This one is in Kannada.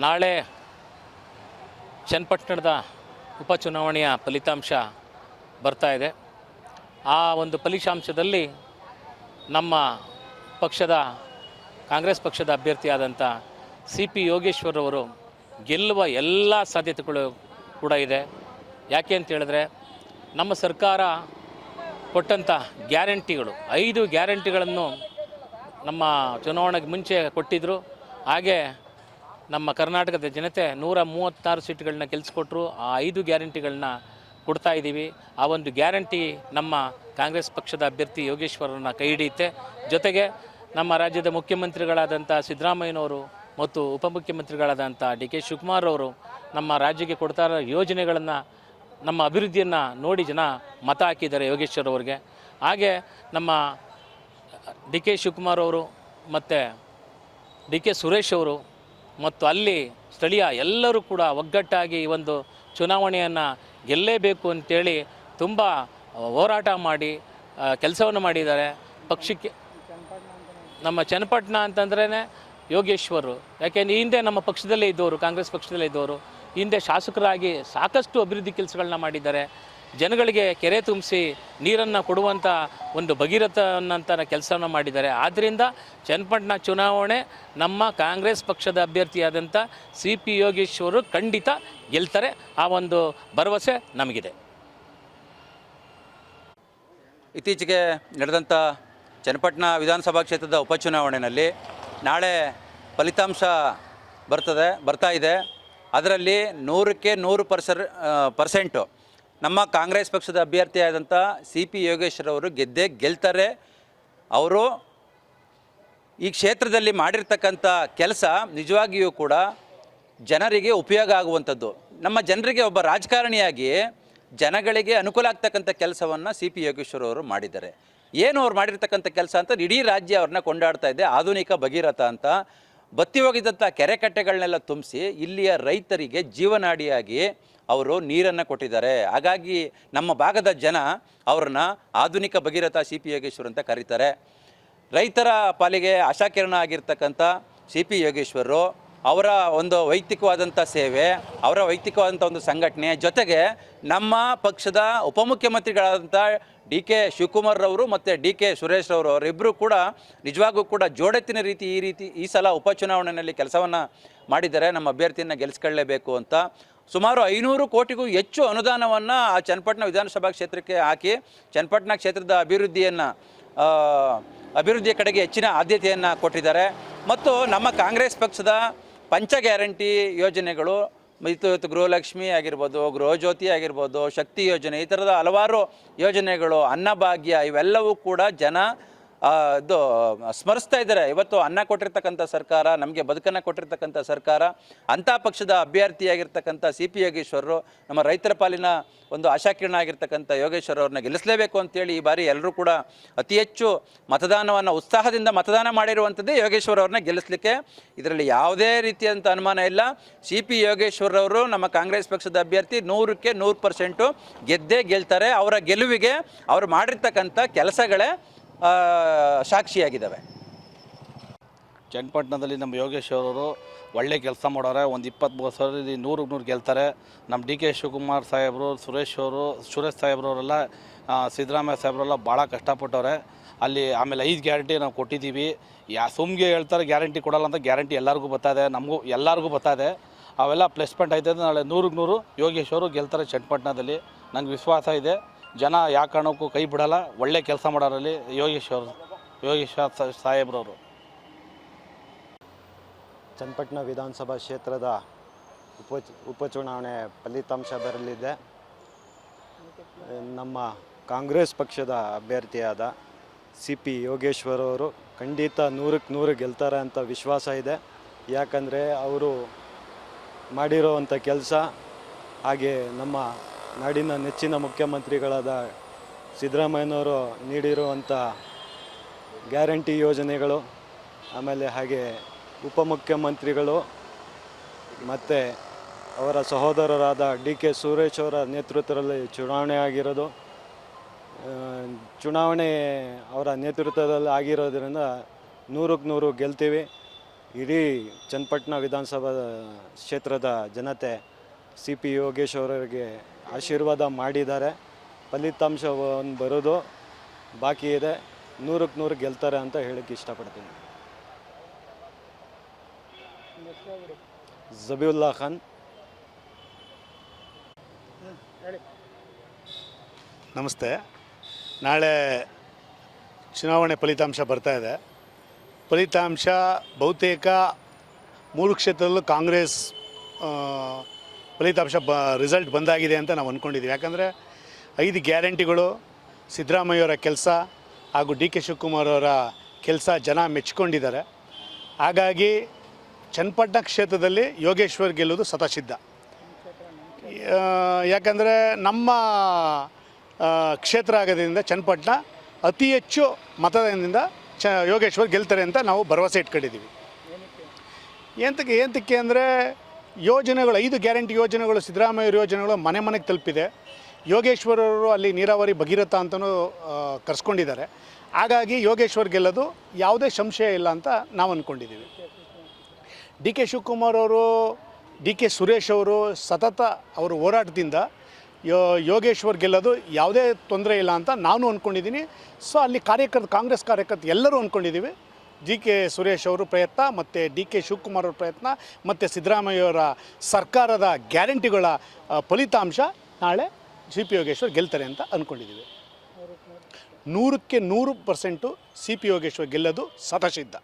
ನಾಳೆ ಚನ್ನಪಟ್ಟಣದ ಉಪಚುನಾವಣೆಯ ಫಲಿತಾಂಶ ಬರ್ತಾ ಇದೆ. ಆ ಒಂದು ಫಲಿತಾಂಶದಲ್ಲಿ ನಮ್ಮ ಪಕ್ಷದ, ಕಾಂಗ್ರೆಸ್ ಪಕ್ಷದ ಅಭ್ಯರ್ಥಿಯಾದಂಥ ಸಿ ಪಿ ಯೋಗೇಶ್ವರವರು ಗೆಲ್ಲುವ ಎಲ್ಲ ಸಾಧ್ಯತೆಗಳು ಕೂಡ ಇದೆ. ಯಾಕೆ ಅಂತ ಹೇಳಿದ್ರೆ, ನಮ್ಮ ಸರ್ಕಾರ ಕೊಟ್ಟಂಥ ಗ್ಯಾರಂಟಿಗಳು, ಐದು ಗ್ಯಾರಂಟಿಗಳನ್ನು ನಮ್ಮ ಚುನಾವಣೆಗೆ ಮುಂಚೆ ಕೊಟ್ಟಿದ್ದರು ಹಾಗೆ ನಮ್ಮ ಕರ್ನಾಟಕದ ಜನತೆ ನೂರ ಮೂವತ್ತಾರು ಸೀಟ್ಗಳನ್ನ ಗೆಲ್ಲಿಸ್ಕೊಟ್ರು ಆ ಐದು ಗ್ಯಾರಂಟಿಗಳನ್ನ ಕೊಡ್ತಾ ಇದ್ದೀವಿ ಆ ಒಂದು ಗ್ಯಾರಂಟಿ ನಮ್ಮ ಕಾಂಗ್ರೆಸ್ ಪಕ್ಷದ ಅಭ್ಯರ್ಥಿ ಯೋಗೇಶ್ವರನ್ನ ಕೈ ಹಿಡಿಯುತ್ತೆ. ಜೊತೆಗೆ ನಮ್ಮ ರಾಜ್ಯದ ಮುಖ್ಯಮಂತ್ರಿಗಳಾದಂಥ ಸಿದ್ದರಾಮಯ್ಯನವರು ಮತ್ತು ಉಪಮುಖ್ಯಮಂತ್ರಿಗಳಾದಂಥ ಡಿ ಕೆ ಶಿವಕುಮಾರ್ ಅವರು ನಮ್ಮ ರಾಜ್ಯಕ್ಕೆ ಕೊಡ್ತಾ ಇರೋ ಯೋಜನೆಗಳನ್ನು, ನಮ್ಮ ಅಭಿವೃದ್ಧಿಯನ್ನು ನೋಡಿ ಜನ ಮತ ಹಾಕಿದ್ದಾರೆ ಯೋಗೇಶ್ವರ್ ಅವರಿಗೆ. ಹಾಗೆ ನಮ್ಮ ಡಿ ಕೆ ಶಿವಕುಮಾರ್ ಅವರು ಮತ್ತು ಡಿ ಕೆ ಸುರೇಶ್ ಅವರು ಮತ್ತು ಅಲ್ಲಿ ಸ್ಥಳೀಯ ಎಲ್ಲರೂ ಕೂಡ ಒಗ್ಗಟ್ಟಾಗಿ ಈ ಒಂದು ಚುನಾವಣೆಯನ್ನು ಗೆಲ್ಲೇಬೇಕು ಅಂತೇಳಿ ತುಂಬ ಹೋರಾಟ ಮಾಡಿ ಕೆಲಸವನ್ನು ಮಾಡಿದ್ದಾರೆ. ಪಕ್ಷಕ್ಕೆ ನಮ್ಮ ಚನ್ನಪಟ್ಟಣ ಅಂತಂದ್ರೇ ಯೋಗೇಶ್ವರು. ಯಾಕೆಂದರೆ ಈ ಹಿಂದೆ ನಮ್ಮ ಪಕ್ಷದಲ್ಲೇ ಇದ್ದವರು, ಕಾಂಗ್ರೆಸ್ ಪಕ್ಷದಲ್ಲೇ ಇದ್ದವರು. ಹಿಂದೆ ಶಾಸಕರಾಗಿ ಸಾಕಷ್ಟು ಅಭಿವೃದ್ಧಿ ಕೆಲಸಗಳನ್ನ ಮಾಡಿದ್ದಾರೆ. ಜನಗಳಿಗೆ ಕೆರೆ ತುಂಬಿಸಿ ನೀರನ್ನು ಕೊಡುವಂಥ ಒಂದು ಭಗೀರಥ ಅನ್ನಂಥ ಕೆಲಸವನ್ನು ಮಾಡಿದ್ದಾರೆ. ಆದ್ದರಿಂದ ಚನ್ನಪಟ್ಟಣ ಚುನಾವಣೆ ನಮ್ಮ ಕಾಂಗ್ರೆಸ್ ಪಕ್ಷದ ಅಭ್ಯರ್ಥಿಯಾದಂಥ ಸಿ ಪಿ ಯೋಗೇಶ್ವರು ಖಂಡಿತ ಗೆಲ್ತಾರೆ. ಆ ಒಂದು ಭರವಸೆ ನಮಗಿದೆ. ಇತ್ತೀಚೆಗೆ ನಡೆದಂಥ ಚನ್ನಪಟ್ಟಣ ವಿಧಾನಸಭಾ ಕ್ಷೇತ್ರದ ಉಪಚುನಾವಣೆಯಲ್ಲಿ ನಾಳೆ ಫಲಿತಾಂಶ ಬರ್ತದೆ, ಬರ್ತಾ ಇದೆ. ಅದರಲ್ಲಿ ನೂರಕ್ಕೆ ನೂರು ಪರ್ಸರ್ ಪರ್ಸೆಂಟು ನಮ್ಮ ಕಾಂಗ್ರೆಸ್ ಪಕ್ಷದ ಅಭ್ಯರ್ಥಿಯಾದಂಥ ಸಿ ಪಿ ಯೋಗೇಶ್ವರ ಅವರು ಗೆದ್ದೇ ಗೆಲ್ತಾರೆ. ಅವರು ಈ ಕ್ಷೇತ್ರದಲ್ಲಿ ಮಾಡಿರ್ತಕ್ಕಂಥ ಕೆಲಸ ನಿಜವಾಗಿಯೂ ಕೂಡ ಜನರಿಗೆ ಉಪಯೋಗ ಆಗುವಂಥದ್ದು. ನಮ್ಮ ಜನರಿಗೆ ಒಬ್ಬ ರಾಜಕಾರಣಿಯಾಗಿ ಜನಗಳಿಗೆ ಅನುಕೂಲ ಆಗ್ತಕ್ಕಂಥ ಕೆಲಸವನ್ನು ಸಿ ಪಿ ಯೋಗೇಶ್ವರ ಅವರು ಮಾಡಿದ್ದಾರೆ. ಏನು ಅವ್ರು ಮಾಡಿರ್ತಕ್ಕಂಥ ಕೆಲಸ ಅಂತ ಇಡೀ ರಾಜ್ಯ ಅವ್ರನ್ನ ಕೊಂಡಾಡ್ತಾ ಇದೆ. ಆಧುನಿಕ ಭಗೀರಥ ಅಂತ ಬತ್ತಿ ಹೋಗಿದ್ದಂಥ ಕೆರೆ ಕಟ್ಟೆಗಳನ್ನೆಲ್ಲ ತುಂಬಿಸಿ ಇಲ್ಲಿಯ ರೈತರಿಗೆ ಜೀವನಾಡಿಯಾಗಿ ಅವರು ನೀರನ್ನು ಕೊಟ್ಟಿದ್ದಾರೆ. ಹಾಗಾಗಿ ನಮ್ಮ ಭಾಗದ ಜನ ಅವ್ರನ್ನ ಆಧುನಿಕ ಭಗೀರಥ ಸಿ ಪಿ ಯೋಗೇಶ್ವರ್ ಅಂತ ಕರೀತಾರೆ. ರೈತರ ಪಾಲಿಗೆ ಆಶಾಕಿರಣ ಆಗಿರ್ತಕ್ಕಂಥ ಸಿ ಪಿ ಯೋಗೇಶ್ವರರು ಅವರ ಒಂದು ವೈಯಕ್ತಿಕವಾದಂಥ ಸೇವೆ, ಅವರ ವೈಯಕ್ತಿಕವಾದಂಥ ಒಂದು ಸಂಘಟನೆ, ಜೊತೆಗೆ ನಮ್ಮ ಪಕ್ಷದ ಉಪಮುಖ್ಯಮಂತ್ರಿಗಳಾದಂಥ ಡಿ ಕೆ ಶಿವಕುಮಾರ್ ಅವರು ಮತ್ತು ಡಿ ಕೆ ಸುರೇಶ್ ಅವರು ಅವರಿಬ್ಬರು ಕೂಡ ನಿಜವಾಗೂ ಕೂಡ ಜೋಡೆತ್ತಿನ ರೀತಿ ಈ ರೀತಿ ಈ ಸಲ ಉಪಚುನಾವಣೆಯಲ್ಲಿ ಕೆಲಸವನ್ನು ಮಾಡಿದ್ದಾರೆ. ನಮ್ಮ ಅಭ್ಯರ್ಥಿಯನ್ನು ಗೆಲ್ಲಿಸ್ಕೊಳ್ಳೇಬೇಕು ಅಂತ. ಸುಮಾರು ಐನೂರು ಕೋಟಿಗೂ ಹೆಚ್ಚು ಅನುದಾನವನ್ನು ಆ ಚನ್ನಪಟ್ಟಣ ವಿಧಾನಸಭಾ ಕ್ಷೇತ್ರಕ್ಕೆ ಹಾಕಿ ಚನ್ನಪಟ್ಟಣ ಕ್ಷೇತ್ರದ ಅಭಿವೃದ್ಧಿಯನ್ನು ಅಭಿವೃದ್ಧಿಯ ಕಡೆಗೆ ಹೆಚ್ಚಿನ ಆದ್ಯತೆಯನ್ನು ಕೊಟ್ಟಿದ್ದಾರೆ. ಮತ್ತು ನಮ್ಮ ಕಾಂಗ್ರೆಸ್ ಪಕ್ಷದ ಪಂಚ ಗ್ಯಾರಂಟಿ ಯೋಜನೆಗಳು ಇವತ್ತು ಗೃಹಲಕ್ಷ್ಮಿ ಆಗಿರ್ಬೋದು, ಗೃಹಜ್ಯೋತಿ ಆಗಿರ್ಬೋದು, ಶಕ್ತಿ ಯೋಜನೆ, ಈ ಥರದ ಹಲವಾರು ಯೋಜನೆಗಳು, ಅನ್ನಭಾಗ್ಯ ಇವೆಲ್ಲವೂ ಕೂಡ ಜನ ಇದು ಸ್ಮರಿಸ್ತಾ ಇದ್ದಾರೆ. ಇವತ್ತು ಅನ್ನ ಕೊಟ್ಟಿರ್ತಕ್ಕಂಥ ಸರ್ಕಾರ, ನಮಗೆ ಬದುಕನ್ನು ಕೊಟ್ಟಿರ್ತಕ್ಕಂಥ ಸರ್ಕಾರ, ಅಂಥ ಪಕ್ಷದ ಅಭ್ಯರ್ಥಿಯಾಗಿರ್ತಕ್ಕಂಥ ಸಿ ಪಿ ಯೋಗೇಶ್ವರರು, ನಮ್ಮ ರೈತರ ಪಾಲಿನ ಒಂದು ಆಶಾಕಿರಣ ಆಗಿರ್ತಕ್ಕಂಥ ಯೋಗೇಶ್ವರ ಅವ್ರನ್ನ ಗೆಲ್ಲಿಸಲೇಬೇಕು ಅಂತೇಳಿ ಈ ಬಾರಿ ಎಲ್ಲರೂ ಕೂಡ ಅತಿ ಹೆಚ್ಚು ಮತದಾನವನ್ನು ಉತ್ಸಾಹದಿಂದ ಮತದಾನ ಮಾಡಿರುವಂಥದ್ದೇ ಯೋಗೇಶ್ವರ ಅವ್ರನ್ನ ಗೆಲ್ಲಿಸಲಿಕ್ಕೆ ಇದರಲ್ಲಿ ಯಾವುದೇ ರೀತಿಯಂಥ ಅನುಮಾನ ಇಲ್ಲ. ಸಿ ಪಿ ಯೋಗೇಶ್ವರವರು ನಮ್ಮ ಕಾಂಗ್ರೆಸ್ ಪಕ್ಷದ ಅಭ್ಯರ್ಥಿ ನೂರಕ್ಕೆ ನೂರು ಪರ್ಸೆಂಟು ಗೆದ್ದೇ ಗೆಲ್ತಾರೆ. ಅವರ ಗೆಲುವಿಗೆ ಅವರು ಮಾಡಿರ್ತಕ್ಕಂಥ ಕೆಲಸಗಳೇ ಸಾಕ್ಷಿಯಾಗಿದ್ದಾವೆ. ಚನ್ನಪಟ್ಟಣದಲ್ಲಿ ನಮ್ಮ ಯೋಗೇಶ್ ಅವರು ಒಳ್ಳೆ ಕೆಲಸ ಮಾಡೋರೆ. ಒಂದು ಇಪ್ಪತ್ತು ಸಾವಿರ ನೂರು ನೂರು ಗೆಲ್ತಾರೆ. ನಮ್ಮ ಡಿ ಕೆ ಶಿವಕುಮಾರ್ ಸಾಹೇಬರು, ಸುರೇಶ್ ಅವರು, ಸುರೇಶ್ ಸಾಹೇಬ್ರವರೆಲ್ಲ ಸಿದ್ದರಾಮಯ್ಯ ಸಾಹೇಬ್ರೆಲ್ಲ ಭಾಳ ಕಷ್ಟಪಟ್ಟವ್ರೆ. ಅಲ್ಲಿ ಆಮೇಲೆ ಐದು ಗ್ಯಾರಂಟಿ ನಾವು ಕೊಟ್ಟಿದ್ದೀವಿ. ಯಾ, ಸುಮ್ಗೆ ಹೇಳ್ತಾರೆ ಗ್ಯಾರಂಟಿ ಕೊಡಲ್ಲ ಅಂತ ಗ್ಯಾರಂಟಿ ಎಲ್ಲರಿಗೂ ಬರ್ತಾಯಿದೆ ನಮಗೂ ಎಲ್ಲರಿಗೂ ಬರ್ತಾಯಿದೆ ಅವೆಲ್ಲ ಪ್ಲೇಸ್ಮೆಂಟ್ ಆಯ್ತದೆ ನಾಳೆ ನೂರಿಗೆ ನೂರು ಯೋಗೇಶ್ವರು ಗೆಲ್ತಾರೆ ಚನ್ನಪಟ್ಟಣದಲ್ಲಿ. ನಂಗೆ ವಿಶ್ವಾಸ ಇದೆ. ಜನ ಯಾವ ಕಾರಣಕ್ಕೂ ಕೈ ಬಿಡಲ್ಲ. ಒಳ್ಳೆ ಕೆಲಸ ಮಾಡೋರಲ್ಲಿ ಯೋಗೇಶ್ವರ್ ಯೋಗೇಶ್ವರ್ ಸಾಹೇಬ್ರವರು. ಚನ್ನಪಟ್ಟಣ ವಿಧಾನಸಭಾ ಕ್ಷೇತ್ರದ ಉಪ, ಉಪಚುನಾವಣೆ ಫಲಿತಾಂಶ ಬರಲಿದೆ. ನಮ್ಮ ಕಾಂಗ್ರೆಸ್ ಪಕ್ಷದ ಅಭ್ಯರ್ಥಿಯಾದ ಸಿ ಪಿ ಯೋಗೇಶ್ವರ್ ಅವರು ಖಂಡಿತ ನೂರಕ್ಕೆ ನೂರು ಗೆಲ್ತಾರೆ ಅಂತ ವಿಶ್ವಾಸ ಇದೆ. ಯಾಕಂದರೆ ಅವರು ಮಾಡಿರೋವಂಥ ಕೆಲಸ ಹಾಗೆ ನಮ್ಮ ನಾಡಿನ ನೆಚ್ಚಿನ ಮುಖ್ಯಮಂತ್ರಿಗಳಾದ ಸಿದ್ದರಾಮಯ್ಯನವರು ನೀಡಿರುವಂಥ ಗ್ಯಾರಂಟಿ ಯೋಜನೆಗಳು, ಆಮೇಲೆ ಹಾಗೆ ಉಪಮುಖ್ಯಮಂತ್ರಿಗಳು ಮತ್ತು ಅವರ ಸಹೋದರರಾದ ಡಿ ಕೆ ಸುರೇಶ್ ಅವರ ನೇತೃತ್ವದಲ್ಲಿ ಚುನಾವಣೆ ಆಗಿರೋದು. ಚುನಾವಣೆ ಅವರ ನೇತೃತ್ವದಲ್ಲಿ ಆಗಿರೋದ್ರಿಂದ ನೂರಕ್ಕೆ ನೂರು ಗೆಲ್ತೀವಿ. ಇಡೀ ಚನ್ನಪಟ್ಟಣ ವಿಧಾನಸಭಾ ಕ್ಷೇತ್ರದ ಜನತೆ ಸಿ ಪಿ ಯೋಗೇಶ್ ಅವರಿಗೆ ಆಶೀರ್ವಾದ ಮಾಡಿದ್ದಾರೆ. ಫಲಿತಾಂಶ ಬರೋದು ಬಾಕಿ ಇದೆ. ನೂರಕ್ಕೆ ನೂರು ಗೆಲ್ತಾರೆ ಅಂತ ಹೇಳಕ್ಕೆ ಇಷ್ಟಪಡ್ತೀನಿ. ಜಬೀವುಲ್ಲಾ ಖಾನ್. ನಮಸ್ತೆ. ನಾಳೆ ಚುನಾವಣೆ ಫಲಿತಾಂಶ ಬರ್ತಾ ಇದೆ. ಫಲಿತಾಂಶ ಬಹುತೇಕ ಮೂರು ಕ್ಷೇತ್ರದಲ್ಲೂ ಕಾಂಗ್ರೆಸ್ ಫಲಿತಾಂಶ ಬ ರಿಸಲ್ಟ್ ಬಂದಾಗಿದೆ ಅಂತ ನಾವು ಅಂದ್ಕೊಂಡಿದ್ದೀವಿ ಯಾಕಂದರೆ ಐದು ಗ್ಯಾರಂಟಿಗಳು ಸಿದ್ದರಾಮಯ್ಯವರ ಕೆಲಸ ಹಾಗೂ ಡಿ ಕೆ ಶಿವಕುಮಾರ್ ಅವರ ಕೆಲಸ ಜನ ಮೆಚ್ಕೊಂಡಿದ್ದಾರೆ. ಹಾಗಾಗಿ ಚನ್ನಪಟ್ಟಣ ಕ್ಷೇತ್ರದಲ್ಲಿ ಯೋಗೇಶ್ವರ್ ಗೆಲ್ಲುವುದು ಸತಸಿದ್ಧ ಯಾಕಂದರೆ ನಮ್ಮ ಕ್ಷೇತ್ರ ಆಗೋದ್ರಿಂದ ಚನ್ನಪಟ್ಟಣ ಅತಿ ಹೆಚ್ಚು ಮತದಾನದಿಂದ ಚ, ಯೋಗೇಶ್ವರ್ ಗೆಲ್ತಾರೆ ಅಂತ ನಾವು ಭರವಸೆ ಇಟ್ಕೊಂಡಿದ್ದೀವಿ ಏಂತಕ್ಕೆ ಏಂತಕ್ಕೆ ಅಂದರೆ ಯೋಜನೆಗಳು, ಐದು ಗ್ಯಾರಂಟಿ ಯೋಜನೆಗಳು, ಸಿದ್ದರಾಮಯ್ಯ ಯೋಜನೆಗಳು ಮನೆ ಮನೆಗೆ ತಲುಪಿದೆ. ಯೋಗೇಶ್ವರ್ ಅವರು ಅಲ್ಲಿ ನೀರಾವರಿ ಭಗೀರಥ ಅಂತಲೂ ಕರೆಸ್ಕೊಂಡಿದ್ದಾರೆ. ಹಾಗಾಗಿ ಯೋಗೇಶ್ವರ್ ಗೆಲ್ಲೋದು ಯಾವುದೇ ಸಂಶಯ ಇಲ್ಲ ಅಂತ ನಾವು ಅಂದ್ಕೊಂಡಿದ್ದೀವಿ ಡಿ ಕೆ ಶಿವಕುಮಾರ್ ಅವರು, ಡಿ ಕೆ ಸುರೇಶ್ ಅವರು ಸತತ ಅವರು ಹೋರಾಟದಿಂದ ಯೋ, ಯೋಗೇಶ್ವರ್ ಗೆಲ್ಲೋದು ಯಾವುದೇ ತೊಂದರೆ ಇಲ್ಲ ಅಂತ ನಾನು ಅಂದ್ಕೊಂಡಿದ್ದೀನಿ ಸೊ ಅಲ್ಲಿ ಕಾರ್ಯಕರ್ತ, ಕಾಂಗ್ರೆಸ್ ಕಾರ್ಯಕರ್ತ ಎಲ್ಲರೂ ಅಂದ್ಕೊಂಡಿದ್ದೀವಿ ಡಿ ಕೆ ಸುರೇಶ್ ಅವರು ಪ್ರಯತ್ನ, ಮತ್ತು ಡಿ ಕೆ ಶಿವಕುಮಾರ್ ಅವ್ರ ಪ್ರಯತ್ನ, ಮತ್ತು ಸಿದ್ದರಾಮಯ್ಯವರ ಸರ್ಕಾರದ ಗ್ಯಾರಂಟಿಗಳ ಫಲಿತಾಂಶ ನಾಳೆ ಸಿ ಪಿ ಯೋಗೇಶ್ವರ್ ಗೆಲ್ತಾರೆ ಅಂತ ಅಂದ್ಕೊಂಡಿದ್ದೀವಿ ನೂರಕ್ಕೆ ನೂರು ಪರ್ಸೆಂಟು ಸಿ ಪಿ ಯೋಗೇಶ್ವರ್ ಗೆಲ್ಲೋದು ಸತಸಿದ್ಧ